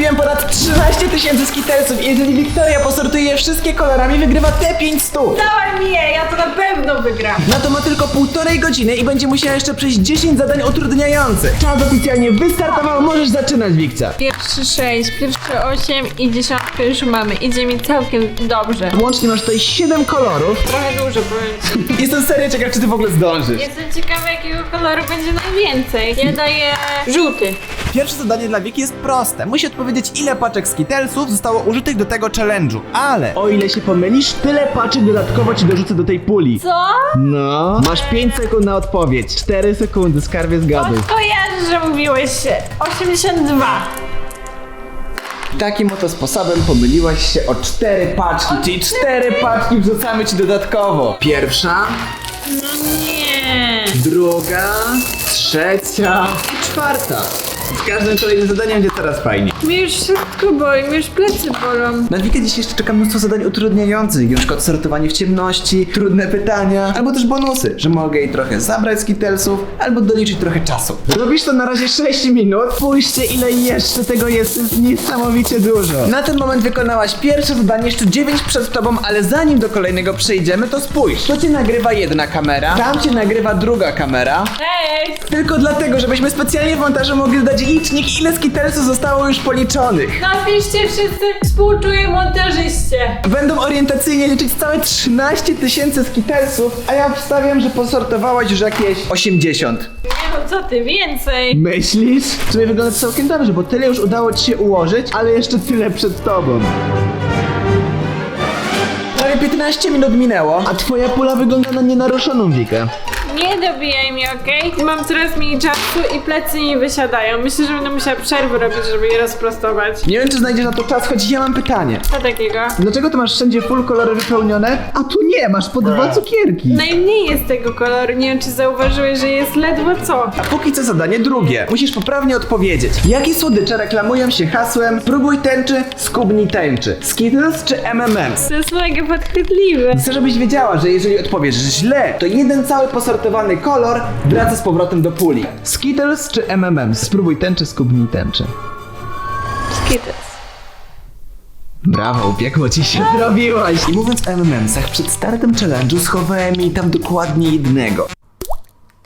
skupiłem ponad 13 tysięcy skitelsów i jeżeli Wiktoria posortuje je wszystkie kolorami, wygrywa te 5 stóp. Dawaj mi je, ja to na pewno wygram. Na to ma tylko półtorej godziny i będzie musiała jeszcze przejść 10 zadań utrudniających. Czas oficjalnie wystartował, możesz zaczynać, Wikcia. Pierwszy sześć, pierwszy osiem i dziesiątkę już mamy. Idzie mi całkiem dobrze. Łącznie masz tutaj 7 kolorów. Trochę dużo powiem ci. Jestem serio ciekaw, czy ty w ogóle zdążysz. Jestem ciekawa jakiego koloru będzie najwięcej. Ja daję żółty. Pierwsze zadanie dla Wiki jest proste. Musi odpowiedzieć, ile paczek skitelsów zostało użytych do tego challenge'u. Ale o ile się pomylisz, tyle paczek dodatkowo ci dorzucę do tej puli. Co? No. Masz 5 sekund na odpowiedź. 4 sekundy, skarbie zgaduj. Kojarzę, że mówiłeś się. 82. Takim oto sposobem pomyliłaś się o 4 paczki, czyli 4 paczki wrzucamy ci dodatkowo. Pierwsza, No nie. druga, trzecia i czwarta. Z każdym kolejnym zadaniem będzie coraz fajniej. Mi już wszystko boli, mi już plecy bolą. Na dzisiaj jeszcze czeka mnóstwo zadań utrudniających, na przykład sortowanie w ciemności, trudne pytania, albo też bonusy, że mogę jej trochę zabrać z kitelsów, albo doliczyć trochę czasu. Robisz to na razie 6 minut, spójrzcie ile jeszcze tego jest, jest niesamowicie dużo. Na ten moment wykonałaś pierwsze zadanie, jeszcze 9 przed tobą, ale zanim do kolejnego przejdziemy, to spójrz. To cię nagrywa jedna kamera, tam cię nagrywa druga kamera, Hej! tylko dlatego, żebyśmy specjalnie w montażu mogli dać licznik, ile skitelsów zostało już policzonych. Napiszcie wszyscy, współczuję montażyście. Będą orientacyjnie liczyć całe 13 tysięcy skitelsów, a ja wstawiam, że posortowałaś już jakieś 80. Nie no, co ty, więcej. Myślisz? W sumie wygląda całkiem dobrze, bo tyle już udało ci się ułożyć, ale jeszcze tyle przed tobą. Prawie 15 minut minęło, a twoja pula wygląda na nienaruszoną, Wika. Nie dobijaj mnie, okej? Mam coraz mniej czasu i plecy mi wysiadają. Myślę, że będę musiała przerwy robić, żeby je rozprostować. Nie wiem, czy znajdziesz na to czas, choć ja mam pytanie. Co takiego? Dlaczego ty masz wszędzie full kolory wypełnione, a tu nie, masz po dwa cukierki? Najmniej jest tego koloru. Nie wiem, czy zauważyłeś, że jest ledwo co. A póki co zadanie drugie. Musisz poprawnie odpowiedzieć. Jakie słodycze reklamują się hasłem Próbuj tęczy, skubnij tęczy? Skittles czy M&M's? To jest mega podchwytliwe. Chcę, żebyś wiedziała, że jeżeli odpowiesz źle, to jeden cały posortowany kolor wraca z powrotem do puli. Skittles czy M&M's? Spróbuj tęczy, skubnij tęczy. Skittles. Brawo, upiekło ci się. Zrobiłaś! I mówiąc o M&M'sach, przed startem challenge'u schowałem jej tam dokładnie jednego.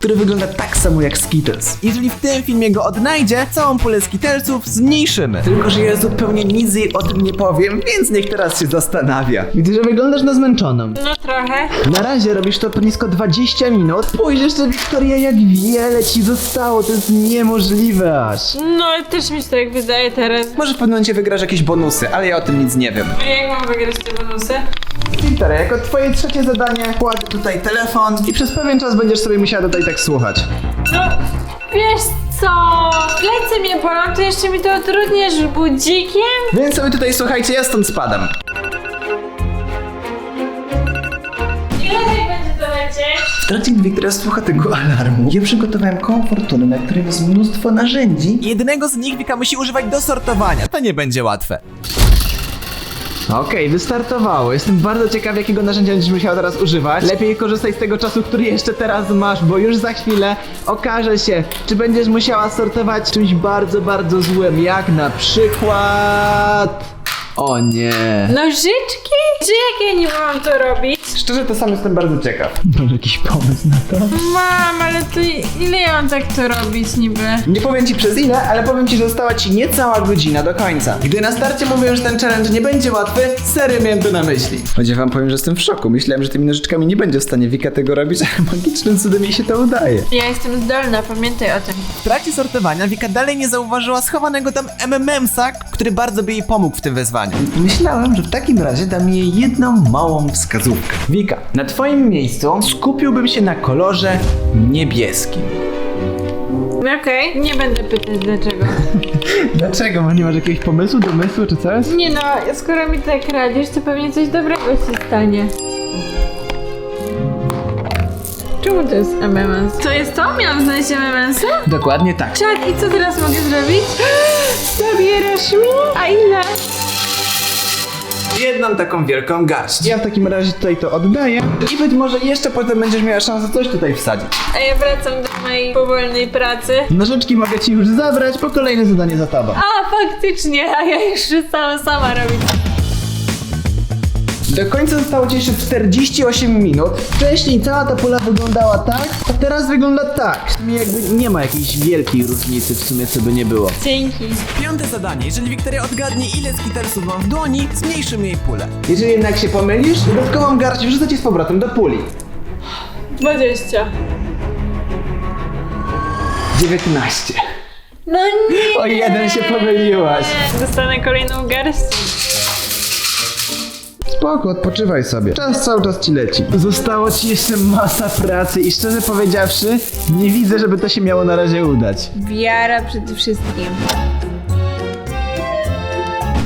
Który wygląda tak samo jak Skittles. Jeżeli w tym filmie go odnajdzie, całą pulę Skittlesów zmniejszymy. Tylko, że ja zupełnie nic jej o tym nie powiem, więc niech teraz się zastanawia. Widzę, że wyglądasz na zmęczoną. No trochę. Na razie robisz to blisko 20 minut. Spójrz jeszcze, Wiktoria, jak wiele ci zostało. To jest niemożliwe aż. No, też mi się tak wydaje teraz. Może w pewnym momencie wygrasz jakieś bonusy, ale ja o tym nic nie wiem. A jak mam wygrać te bonusy? Wiktoria, jako twoje trzecie zadanie kładę tutaj telefon i przez pewien czas będziesz sobie musiała tutaj tak słuchać. No, wiesz co? Plecy mnie bolą, to jeszcze mi to utrudniesz budzikiem? Więc sobie tutaj słuchajcie, ja stąd spadam. Ile tak będzie to lecieć? W trakcie gdy Wiktoria słucha tego alarmu, ja przygotowałem koło fortuny, na którym jest mnóstwo narzędzi. Jednego z nich Wika musi używać do sortowania. To nie będzie łatwe. Okej, wystartowało. Jestem bardzo ciekaw, jakiego narzędzia będziesz musiał teraz używać. Lepiej korzystaj z tego czasu, który jeszcze teraz masz, bo już za chwilę okaże się, czy będziesz musiała sortować czymś bardzo, bardzo złym, jak na przykład... O nie. Nożyczki? Ja nie mam to robić? Szczerze, to sam jestem bardzo ciekaw. Masz jakiś pomysł na to? Mam, ale to ile ja mam tak to robić niby? Nie powiem ci przez ile, ale powiem ci, że została ci niecała godzina do końca. Gdy na starcie mówiłem, że ten challenge nie będzie łatwy, serio miałem to na myśli. Choć wam powiem, że jestem w szoku. Myślałem, że tymi nożyczkami nie będzie w stanie Wika tego robić, ale magicznym cudem jej się to udaje. Ja jestem zdolna, pamiętaj o tym. W trakcie sortowania Wika dalej nie zauważyła schowanego tam MMM-sa, który bardzo by jej pomógł w tym wyzwaniu. Myślałem, że w takim razie dam jej jedną małą wskazówkę. Wika, na twoim miejscu skupiłbym się na kolorze niebieskim. Okej, nie będę pytać dlaczego. Dlaczego? Może nie masz jakiegoś pomysłu, domysłu czy coś? Nie no, skoro mi tak radzisz, to pewnie coś dobrego się stanie. Czemu to jest MMS? To jest to? Miałam znaleźć MMS-a? Dokładnie tak. Czad, i co teraz mogę zrobić? Zabierasz mi? A ile? Jedną taką wielką garść. Ja w takim razie tutaj to oddaję i być może jeszcze potem będziesz miała szansę coś tutaj wsadzić. A ja wracam do mojej powolnej pracy. Nożyczki mogę ci już zabrać, bo kolejne zadanie za tobą. A, faktycznie, a ja już przestałam sama robić. Do końca zostało ci jeszcze 48 minut. Wcześniej cała ta pula wyglądała tak, a teraz wygląda tak. W sumie jakby nie ma jakiejś wielkiej różnicy w sumie, co by nie było. Dzięki. Piąte zadanie. Jeżeli Wiktoria odgadnie, ile skittersów mam w dłoni, zmniejszymy jej pulę. Jeżeli jednak się pomylisz, dodatkową garść wrzucę ci z powrotem do puli. 20. 19. No nie! O jeden się pomyliłaś. Dostanę kolejną garść. Spoko, odpoczywaj sobie. Czas cały czas ci leci. Zostało ci jeszcze masa pracy i szczerze powiedziawszy, nie widzę, żeby to się miało na razie udać. Wiara przede wszystkim.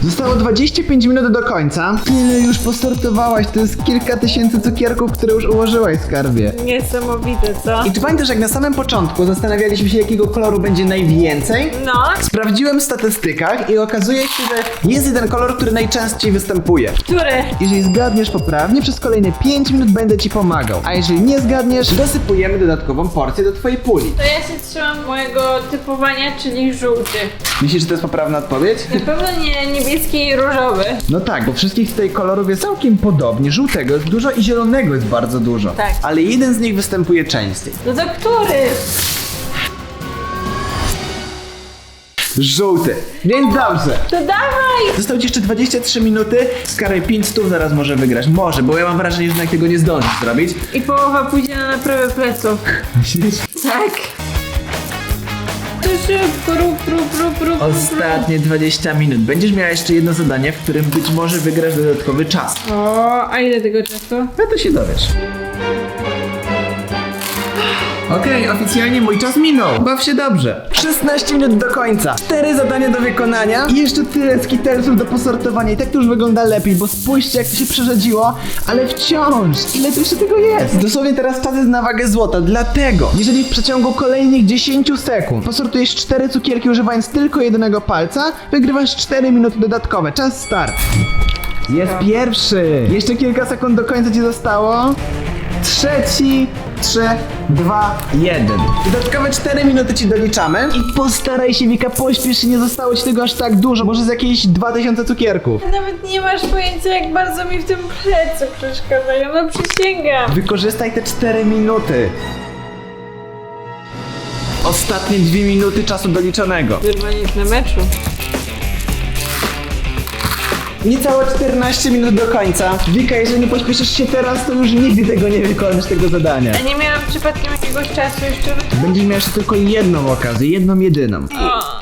Zostało 25 minut do końca. Tyle już postartowałaś, to jest kilka tysięcy cukierków, które już ułożyłaś w skarbie. Niesamowite, co? I czy pamiętasz, jak na samym początku zastanawialiśmy się, jakiego koloru będzie najwięcej? No, Sprawdziłem w statystykach i okazuje się, że jest jeden kolor, który najczęściej występuje. który? Jeżeli zgadniesz poprawnie, przez kolejne 5 minut będę ci pomagał. A jeżeli nie zgadniesz, dosypujemy dodatkową porcję do twojej puli. To ja się trzymam mojego typowania, czyli żółty. Myślisz, że to jest poprawna odpowiedź? Na pewno nie niebieski i różowy. No tak, bo wszystkich tutaj kolorów jest całkiem podobnie. Żółtego jest dużo i zielonego jest bardzo dużo. Tak. Ale jeden z nich występuje częściej. No to który? Żółty. Więc dobrze. To dawaj! Zostało ci jeszcze 23 minuty. Skaraj 5 stów zaraz może wygrasz. Może, bo ja mam wrażenie, że jednak tego nie zdążysz zrobić. I połowa pójdzie na naprawę pleców. Myślisz? Tak. To szybko, rób, rób, rób, rób, rób. Ostatnie 20 minut. Będziesz miała jeszcze jedno zadanie, w którym być może wygrasz dodatkowy czas. O, a ile tego czasu? No to się dowiesz. Okej, oficjalnie mój czas minął. Baw się dobrze. 16 minut do końca. 4 zadania do wykonania i jeszcze tyle skitelsów do posortowania. I tak to już wygląda lepiej, bo spójrzcie jak to się przerzedziło, ale wciąż, ile tu jeszcze tego jest? Dosłownie teraz czas jest na wagę złota, dlatego jeżeli w przeciągu kolejnych 10 sekund posortujesz 4 cukierki używając tylko jednego palca, wygrywasz 4 minuty dodatkowe. Czas start. Jest pierwszy. Jeszcze kilka sekund do końca ci zostało. Trzeci, trzy, dwa, jeden. Dodatkowe 4 minuty ci doliczamy. I postaraj się, Wika, pośpiesz się, nie zostało ci tego aż tak dużo. Może z jakieś 2000 cukierków. Nawet nie masz pojęcia, jak bardzo mi w tym plecu przeszkadzają. No przysięgam. Wykorzystaj te 4 minuty. Ostatnie 2 minuty czasu doliczonego. Wyrwanie na meczu. Niecałe 14 minut do końca. Wika, jeżeli nie pośpieszysz się teraz, to już nigdy tego nie wykonasz, tego zadania. A nie miałam przypadkiem jakiegoś czasu jeszcze wy... Będziesz miał jeszcze tylko jedną okazję, jedną jedyną.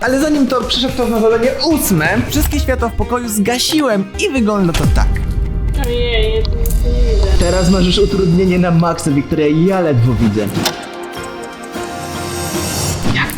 Ale zanim to przyszedł czas na zadanie ósme, wszystkie światła w pokoju zgasiłem i wygląda to tak. Ojej, ja tu nic nie widzę. Teraz masz już utrudnienie na maksa, Wiktoria, ja ledwo widzę.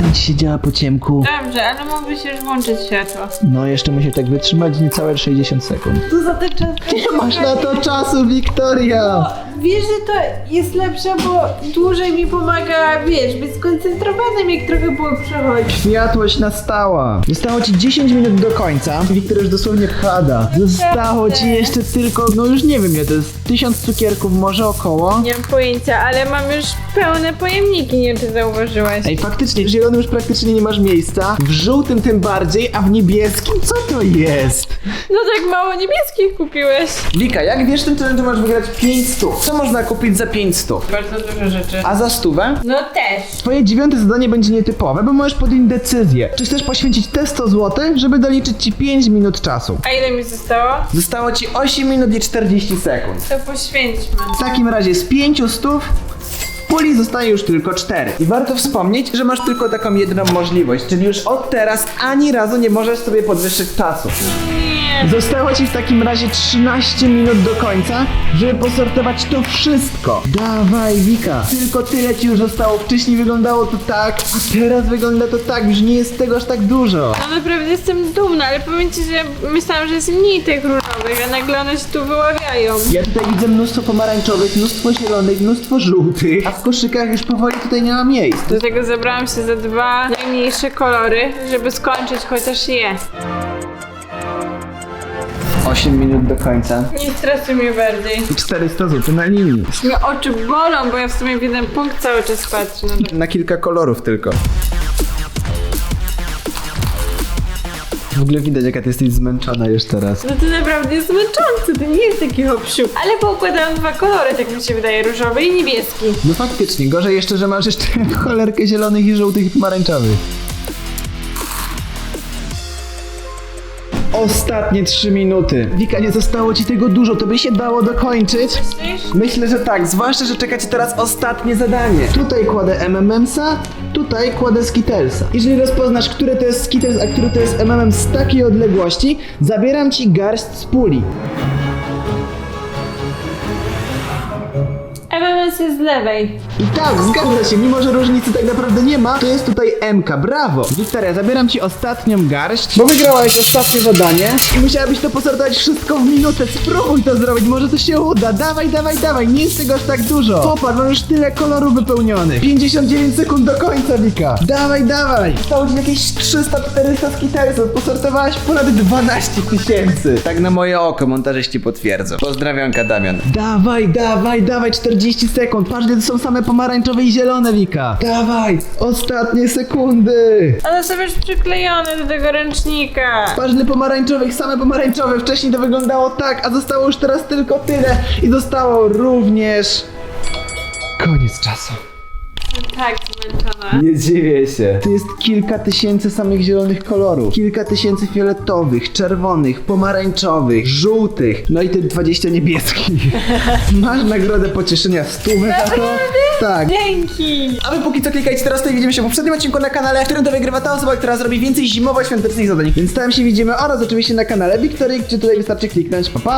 Jak tam ci się działa po ciemku? Dobrze, ale mógłbyś już włączyć światło. No, jeszcze musi tak wytrzymać niecałe 60 sekund. Co za ten czas? Nie masz na to czasu, Wiktoria! Wiesz, że to jest lepsze, bo dłużej mi pomaga, wiesz, być skoncentrowanym, jak trochę było przechodzić. Światłość nastała. Zostało ci 10 minut do końca. Wiktoria już dosłownie pada. Zostało ci jeszcze tylko, no już nie wiem, ile to jest 1000 cukierków, może około. Nie mam pojęcia, ale mam już pełne pojemniki, nie wiem czy zauważyłeś. Ej, faktycznie, w zielonym już praktycznie nie masz miejsca, w żółtym tym bardziej, a w niebieskim co to jest? No tak mało niebieskich kupiłeś. Wika, jak wiesz, tym challenge masz wygrać 5 stów. Co można kupić za 5 stów? Bardzo dużo rzeczy. A za stówę? No też. Twoje dziewiąte zadanie będzie nietypowe, bo możesz podjąć decyzję. Czy chcesz poświęcić te 100 zł, żeby doliczyć ci 5 minut czasu? A ile mi zostało? Zostało ci 8 minut i 40 sekund. To poświęćmy. W takim razie z 5 stów w puli zostaje już tylko 4. I warto wspomnieć, że masz tylko taką jedną możliwość, czyli już od teraz ani razu nie możesz sobie podwyższyć czasu. Zostało ci w takim razie 13 minut do końca, żeby posortować to wszystko. Dawaj, Wika. Tylko tyle ci już zostało. Wcześniej wyglądało to tak, a teraz wygląda to tak. Już nie jest tego aż tak dużo. No naprawdę jestem dumna, ale powiem ci, że myślałam, że jest mniej tych różowych, a nagle one się tu wyławiają. Ja tutaj widzę mnóstwo pomarańczowych, mnóstwo zielonych, mnóstwo żółtych, a w koszykach już powoli tutaj nie ma miejsc. Do tego zabrałam się za dwa najmniejsze kolory, żeby skończyć chociaż je. 8 minut do końca. Nie stresuj mnie bardziej. I 400 zł na linii. Mnie oczy bolą, bo ja w sumie w jeden punkt cały czas patrzę. No, Na kilka kolorów tylko. W ogóle widać, jaka ty jesteś zmęczona już teraz. no to naprawdę jest męczące, to nie jest taki hopsiu. Ale poukładałam dwa kolory, tak mi się wydaje, różowy i niebieski. No faktycznie, gorzej jeszcze, że masz jeszcze cholerkę zielonych i żółtych i pomarańczowych. Ostatnie 3 minuty. Wika, nie zostało ci tego dużo, to by się dało dokończyć. Myślisz? Myślę, że tak, zwłaszcza, że czeka cię teraz ostatnie zadanie. Tutaj kładę MMMsa, tutaj kładę Skittlesa. Jeżeli rozpoznasz, które to jest Skittles, a które to jest MMM z takiej odległości, zabieram ci garść z puli. Jest z lewej. I tak, zgadza się, mimo że różnicy tak naprawdę nie ma, to jest tutaj MK, brawo! Wiktoria, zabieram ci ostatnią garść, bo wygrałaś ostatnie zadanie i musiałabyś to posortować wszystko w minutę. Spróbuj to zrobić, może to się uda. Dawaj, dawaj, dawaj, nie jest tego aż tak dużo. Popatrz, mam już tyle kolorów wypełnionych. 59 sekund do końca, Wika. Dawaj, dawaj. Stało ci jakieś 300-400 skittlesów, posortowałaś ponad 12 tysięcy. Tak na moje oko, montażyści potwierdzą. Pozdrawiam, Damian. Dawaj, dawaj, dawaj, 40 sekund. Patrz, to są same pomarańczowe i zielone, Wika. Dawaj, ostatnie sekundy. One są już przyklejone do tego ręcznika. Patrz, ile pomarańczowych, same pomarańczowe. Wcześniej to wyglądało tak, a zostało już teraz tylko tyle. I zostało również... Koniec czasu. Tak, zmęczona. Nie dziwię się. Tu jest kilka tysięcy samych zielonych kolorów. Kilka tysięcy fioletowych, czerwonych, pomarańczowych, żółtych. No i te 20 niebieskich. Masz nagrodę pocieszenia stówę za to? Tak. Dzięki! A wy póki co klikajcie teraz tutaj widzimy się w poprzednim odcinku na kanale, w którym to wygrywa ta osoba, która zrobi więcej zimowo-świątecznych zadań. Więc tam się widzimy oraz oczywiście na kanale Wiktorii, gdzie tutaj wystarczy kliknąć. Pa pa!